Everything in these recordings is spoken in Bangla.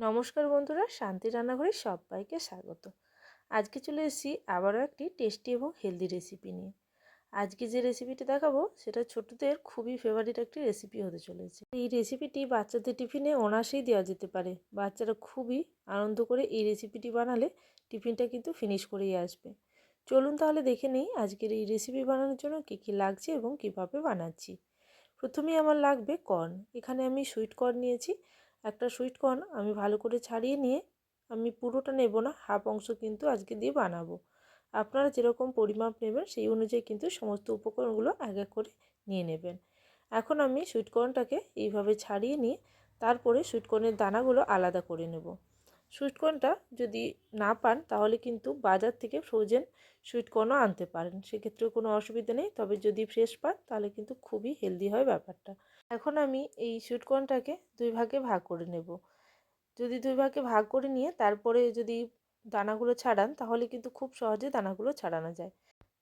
নমস্কার বন্ধুরা, শান্তি রান্নাঘরে সবাইকে স্বাগত। আজকে চলে এসেছি আবারও একটি টেস্টি এবং হেলদি রেসিপি নিয়ে। আজকে যে রেসিপিটি দেখাবো, সেটা ছোটদের খুবই ফেভারিট একটি রেসিপি হতে চলেছে। এই রেসিপিটি বাচ্চাদের টিফিনে অনাসেই দেওয়া যেতে পারে। বাচ্চারা খুবই আনন্দ করে এই রেসিপিটি বানালে টিফিনটা কিন্তু ফিনিশ করেই আসবে। চলুন তাহলে দেখে নেই আজকের এই রেসিপি বানানোর জন্য কী কী লাগছে এবং কীভাবে বানাচ্ছি। প্রথমেই আমার লাগবে কর্ন এখানে আমি সুইট কর্ন নিয়েছি। একটা সুইট কর্ন আমি ভালো করে ছাড়িয়ে নিয়ে আমি পুরোটা নেব না হাফ অংশ কিন্তু আজকে দিয়ে বানাবো। আপনারা যেরকম পরিমাপ নেবেন সেই অনুযায়ী কিন্তু সমস্ত উপকরণগুলো এক এক করে নিয়ে নেবেন। এখন আমি সুইটকর্নটাকে এইভাবে ছাড়িয়ে নিয়ে তারপরে সুইটকর্নের দানাগুলো আলাদা করে নেব। সুইটকর্নটা যদি না পান তাহলে কিন্তু বাজার থেকে ফ্রোজেন সুইটকর্নও আনতে পারেন। সেক্ষেত্রে কোনো অসুবিধা নেই, তবে যদি ফ্রেশ পান তাহলে কিন্তু খুবই হেলদি হয় ব্যাপারটা। এখন আমি এই সুইটকর্নটাকে দুই ভাগে ভাগ করে নেব। যদি দুই ভাগে ভাগ করে নিয়ে তারপরে যদি দানাগুলো ছাড়ান তাহলে কিন্তু খুব সহজে দানাগুলো ছাড়ানো যায়।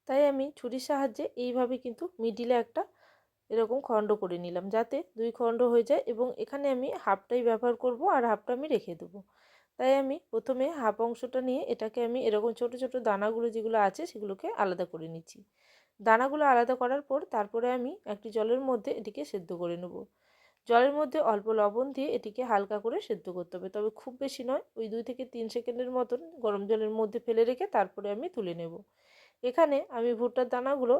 তাই আমি ছুরির সাহায্যে এইভাবে কিন্তু মিডিলে একটা এরকম খণ্ড করে নিলাম যাতে দুই খণ্ড হয়ে যায় এবং এখানে আমি হাফটাই ব্যবহার করব আর হাফটা আমি রেখে দেবো। তাই আমি প্রথমে হাফ অংশটা নিয়ে এটাকে আমি এরকম ছোট ছোট দানাগুলো যেগুলো আছে সেগুলোকে আলাদা করে নিচ্ছি। দানাগুলো আলাদা করার পর তারপরে আমি একটি জলের মধ্যে এটিকে সেদ্ধ করে নেব। জলের মধ্যে অল্প লবণ দিয়ে এটিকে হালকা করে সেদ্ধ করতে হবে। তবে খুব বেশি নয়, ওই দুই থেকে তিন সেকেন্ডের মতন গরম জলের মধ্যে ফেলে রেখে তারপরে আমি তুলে নেব। এখানে আমি ভুট্টার দানাগুলো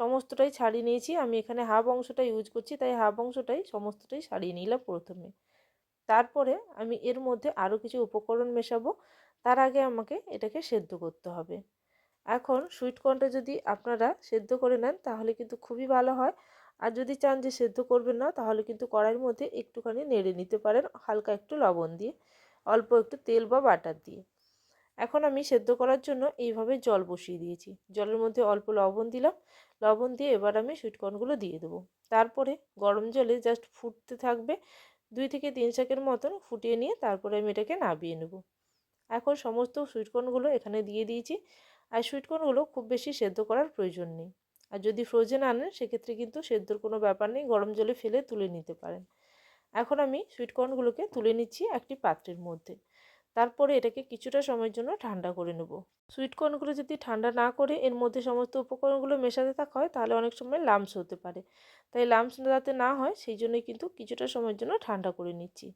সমস্তটাই ছাড়িয়ে নিয়েছি। আমি এখানে হাফ অংশটা ইউজ করছি, তাই হাফ অংশটাই সমস্তটাই ছাড়িয়ে নিলাম প্রথমে। তারপরে আমি এর মধ্যে আরও কিছু উপকরণ মেশাবো। তার আগে আমাকে এটাকে সেদ্ধ করতে হবে। এখন সুইটকর্নটা যদি আপনারা সেদ্ধ করে নেন, তাহলে কিন্তু খুবই ভালো হয়। আর যদি চান যে সেদ্ধ করবেন না, তাহলে কিন্তু কড়াইয়ের মধ্যে একটুখানি নেড়ে নিতে পারেন, হালকা একটু লবণ দিয়ে, অল্প একটু তেল বা বাটার দিয়ে। এখন আমি সেদ্ধ করার জন্য এইভাবে জল বসিয়ে দিয়েছি। জলের মধ্যে অল্প লবণ দিলাম। লবণ দিয়ে এবার আমি সুইটকর্নগুলো দিয়ে দেবো। তারপরে গরম জলে জাস্ট ফুটতে থাকবে দুই থেকে তিন সেকেন্ড মতন ফুটিয়ে নিয়ে তারপরে আমি এটাকে নাবিয়ে নেব। এখন সমস্ত সুইটকর্নগুলো এখানে দিয়ে দিয়েছি। আর সুইটকর্নগুলো খুব বেশি সেদ্ধ করার প্রয়োজন নেই। আর যদি ফ্রোজেন আনেন, সেক্ষেত্রে কিন্তু সেদ্ধর কোনো ব্যাপার নেই, গরম জলে ফেলে তুলে নিতে পারেন। এখন আমি সুইটকর্নগুলোকে তুলে নিচ্ছি একটি পাত্রের মধ্যে। তারপরে এটাকে কিছুটা সময়ের জন্য ঠান্ডা করে নেব। সুইটকর্নগুলো যদি ঠান্ডা না করে এর মধ্যে সমস্ত উপকরণগুলো মেশাতে থাকা হয়, তাহলে অনেক সময় লামস হতে পারে। তাই লামস যাতে না হয়, সেই জন্যই কিন্তু কিছুটা সময়ের জন্য ঠান্ডা করে নিচ্ছি।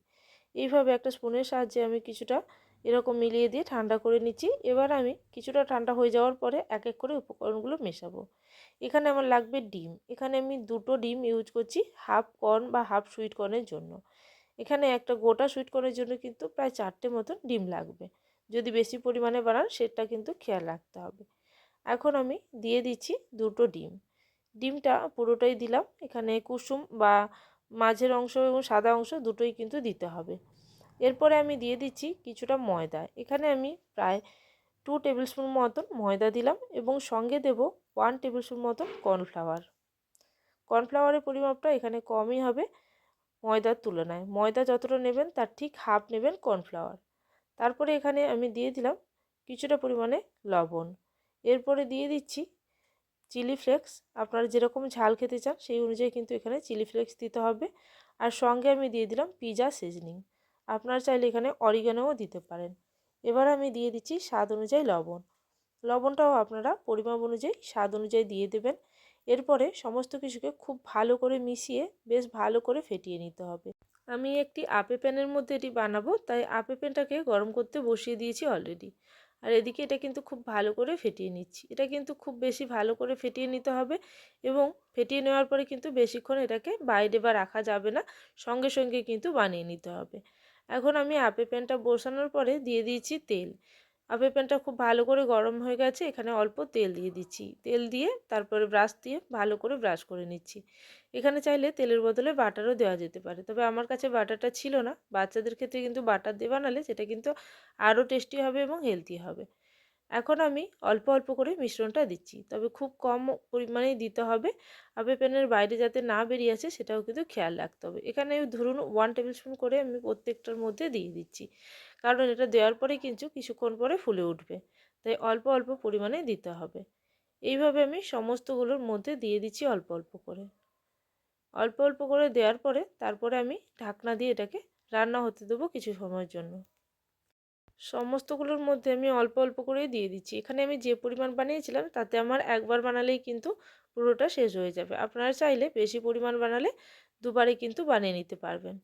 এইভাবে একটা স্পুনের সাহায্যে আমি কিছুটা এরকম মিলিয়ে দিয়ে ঠান্ডা করে নিচ্ছি। এবার আমি কিছুটা ঠান্ডা হয়ে যাওয়ার পরে এক এক করে উপকরণগুলো মেশাবো। এখানে আমার লাগবে ডিম। এখানে আমি দুটো ডিম ইউজ করছি হাফ কর্ন বা হাফ সুইট কর্নের জন্য। এখানে একটা গোটা সুইট কর্নের জন্য কিন্তু প্রায় চারটে মতন ডিম লাগবে। যদি বেশি পরিমাণে বানান সেটা কিন্তু খেয়াল রাখতে হবে। এখন আমি দিয়ে দিচ্ছি দুটো ডিম। ডিমটা পুরোটাই দিলাম। এখানে কুসুম বা মাঝের অংশ এবং সাদা অংশ দুটোই কিন্তু দিতে হবে। এরপরে আমি দিয়ে দিচ্ছি কিছুটা ময়দা। এখানে আমি প্রায় টু টেবিল স্পুন মতন ময়দা দিলাম এবং সঙ্গে দেব ওয়ান টেবিল স্পুন মতন কর্নফ্লাওয়ার কর্নফ্লাওয়ারের পরিমাপটা এখানে কমই হবে ময়দার তুলনায়। ময়দা যতটা নেবেন তার ঠিক হাফ নেবেন কর্নফ্লাওয়ার তারপরে এখানে আমি দিয়ে দিলাম কিছুটা পরিমাণে লবণ। এরপরে দিয়ে দিচ্ছি চিলি ফ্লেক্স আপনারা যেরকম ঝাল খেতে চান সেই অনুযায়ী কিন্তু এখানে চিলি ফ্লেক্স দিতে হবে। আর সঙ্গে আমি দিয়ে দিলাম পিজা সিজনিং আপনারা চাইলে এখানে অরিগানোও দিতে পারেন। এবার আমি দিয়ে দিচ্ছি স্বাদ অনুযায়ী লবণ। লবণটাও আপনারা পরিমাপ অনুযায়ী স্বাদ অনুযায়ী দিয়ে দেবেন। এরপরে সমস্ত কিছুকে খুব ভালো করে মিশিয়ে বেশ ভালো করে ফেটিয়ে নিতে হবে। আমি একটি আপে প্যানের মধ্যে এটি বানাবো, তাই আপে প্যানটাকে গরম করতে বসিয়ে দিয়েছি অলরেডি আর এদিকে এটা কিন্তু খুব ভালো করে ফেটিয়ে নিচ্ছি। এটা কিন্তু খুব বেশি ভালো করে ফেটিয়ে নিতে হবে এবং ফেটিয়ে নেওয়ার পরে কিন্তু বেশিক্ষণ এটাকে বাইরে বা রাখা যাবে না, সঙ্গে সঙ্গে কিন্তু বানিয়ে নিতে হবে। এখন আমি আপে প্যানটা বসানোর পরে দিয়ে দিয়েছি তেল। আপে প্যানটা খুব ভালো করে গরম হয়ে গেছে, এখানে অল্প তেল দিয়ে দিচ্ছি। তেল দিয়ে তারপরে ব্রাশ দিয়ে ভালো করে ব্রাশ করে নিচ্ছি। এখানে চাইলে তেলের বদলে বাটারও দেওয়া যেতে পারে, তবে আমার কাছে বাটারটা ছিল না। বাচ্চাদের ক্ষেত্রে কিন্তু বাটার দিয়ে বানালে সেটা কিন্তু আরও টেস্টি হবে এবং হেলদি হবে। এখন আমি অল্প অল্প করে মিশ্রণটা দিচ্ছি। তবে খুব কম পরিমাণেই দিতে হবে। আপে প্যানের বাইরে যাতে না বেরিয়ে আসে সেটাও কিন্তু খেয়াল রাখতে হবে। এখানে ধরুন ওয়ান টেবিল স্পুন করে আমি প্রত্যেকটার মধ্যে দিয়ে দিচ্ছি। কারণ এটা দেওয়ার পরে কিন্তু কিছুক্ষণ পরে ফুলে উঠবে। তাই অল্প অল্প পরিমাণে দিতে হবে। এইভাবে আমি সমস্তগুলোর মধ্যে দিয়ে দিচ্ছি অল্প অল্প করে। অল্প অল্প করে দেওয়ার পরে তারপরে আমি ঢাকনা দিয়ে এটাকে রান্না হতে দেবো কিছু সময়ের জন্য। সমস্তগুলোর মধ্যে আমি অল্প অল্প করেই দিয়ে দিচ্ছি। এখানে আমি যে পরিমাণ বানিয়েছিলাম, তাতে আমার একবার বানালেই কিন্তু পুরোটা শেষ হয়ে যাবে। আপনারা চাইলে বেশি পরিমাণ বানালে দুবারে কিন্তু বানিয়ে নিতে পারবেন।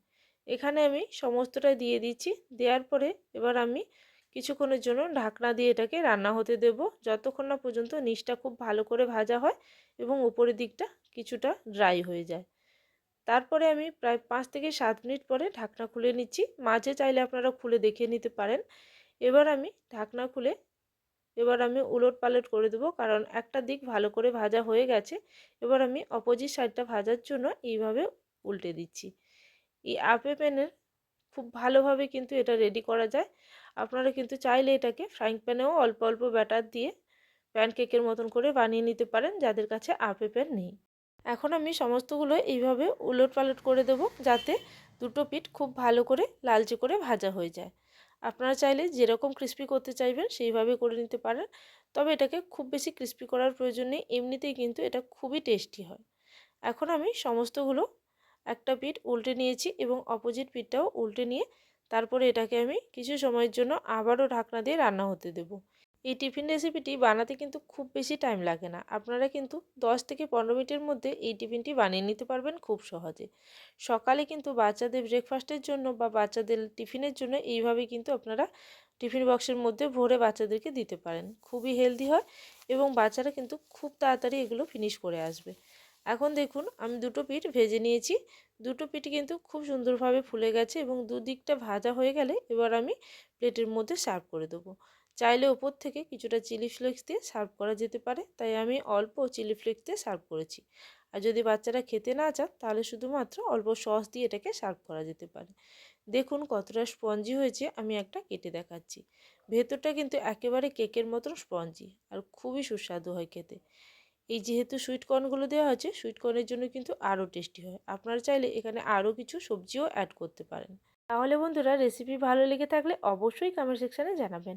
এখানে আমি সমস্তটা দিয়ে দিচ্ছি। দেওয়ার পরে এবার আমি কিছুক্ষণের জন্য ঢাকনা দিয়ে এটাকে রান্না হতে দেব। যতক্ষণ না পর্যন্ত নিচটা খুব ভালো করে ভাজা হয় এবং উপরের দিকটা কিছুটা ড্রাই হয়ে যায়। তারপরে আমি প্রায় পাঁচ থেকে সাত মিনিট পরে ঢাকনা খুলে নিচ্ছি। মাঝে চাইলে আপনারা খুলে দেখে নিতে পারেন। এবার আমি ঢাকনা খুলে এবার আমি উলট পালট করে দেবো, কারণ একটা দিক ভালো করে ভাজা হয়ে গেছে। এবার আমি অপোজিট সাইডটা ভাজার জন্য এইভাবে উল্টে দিচ্ছি। এই আপে প্যানের খুব ভালোভাবে কিন্তু এটা রেডি করা যায়। আপনারা কিন্তু চাইলে এটাকে ফ্রাইং প্যানেও অল্প অল্প ব্যাটার দিয়ে প্যানকেকের মতন করে বানিয়ে নিতে পারেন, যাদের কাছে আপে প্যান নেই। এখন আমি সমস্তগুলো এইভাবে উলট পালট করে দেবো যাতে দুটো পিঠ খুব ভালো করে লালচে করে ভাজা হয়ে যায়। আপনারা চাইলে যেরকম ক্রিস্পি করতে চাইবেন সেইভাবে করে নিতে পারেন, তবে এটাকে খুব বেশি ক্রিস্পি করার প্রয়োজন নেই, এমনিতেই কিন্তু এটা খুবই টেস্টি হয়। এখন আমি সমস্তগুলো একটা পিঠ উল্টে নিয়েছি এবং অপোজিট পিঠটাও উল্টে নিয়ে তারপরে এটাকে আমি কিছু সময়ের জন্য আবারও ঢাকনা দিয়ে রান্না হতে দেবো। এই টিফিন রেসিপিটি বানাতে কিন্তু খুব বেশি টাইম লাগে না। আপনারা কিন্তু 10 থেকে পনেরো মিনিটের মধ্যে এই টিফিনটি বানিয়ে নিতে পারবেন খুব সহজে। সকালে কিন্তু বাচ্চাদের ব্রেকফাস্টের জন্য বা বাচ্চাদের টিফিনের জন্য এইভাবে কিন্তু আপনারা টিফিন বক্সের মধ্যে ভরে বাচ্চাদেরকে দিতে পারেন। খুবই হেলদি হয় এবং বাচ্চারা কিন্তু খুব তাড়াতাড়ি এগুলো ফিনিশ করে আসবে। এখন দেখুন, আমি দুটো পিঠ ভেজে নিয়েছি। দুটো পিঠ কিন্তু খুব সুন্দরভাবে ফুলে গেছে এবং দুদিকটা ভাজা হয়ে গেলে এবার আমি প্লেটের মধ্যে সার্ভ করে দেবো। চাইলে ওপর থেকে কিছুটা চিলি ফ্লেক্স দিয়ে সার্ভ করা যেতে পারে। তাই আমি অল্প চিলি ফ্লেক্স দিয়ে সার্ভ করেছি। আর যদি বাচ্চারা খেতে না চান, তাহলে শুধুমাত্র অল্প সস দিয়ে এটাকে সার্ভ করা যেতে পারে। দেখুন কতটা স্পঞ্জি হয়েছে, আমি একটা কেটে দেখাচ্ছি। ভেতরটা কিন্তু একেবারে কেকের মতন স্পঞ্জি আর খুবই সুস্বাদু হয় খেতে। এই যেহেতু সুইট কর্নগুলো দেওয়া হয়েছে, সুইট কর্নের জন্য কিন্তু আরও টেস্টি হয়। আপনারা চাইলে এখানে আরও কিছু সবজিও অ্যাড করতে পারেন। তাহলে বন্ধুরা রেসিপি ভালো লেগে থাকলে অবশ্যই কমেন্ট সেকশানে জানাবেন।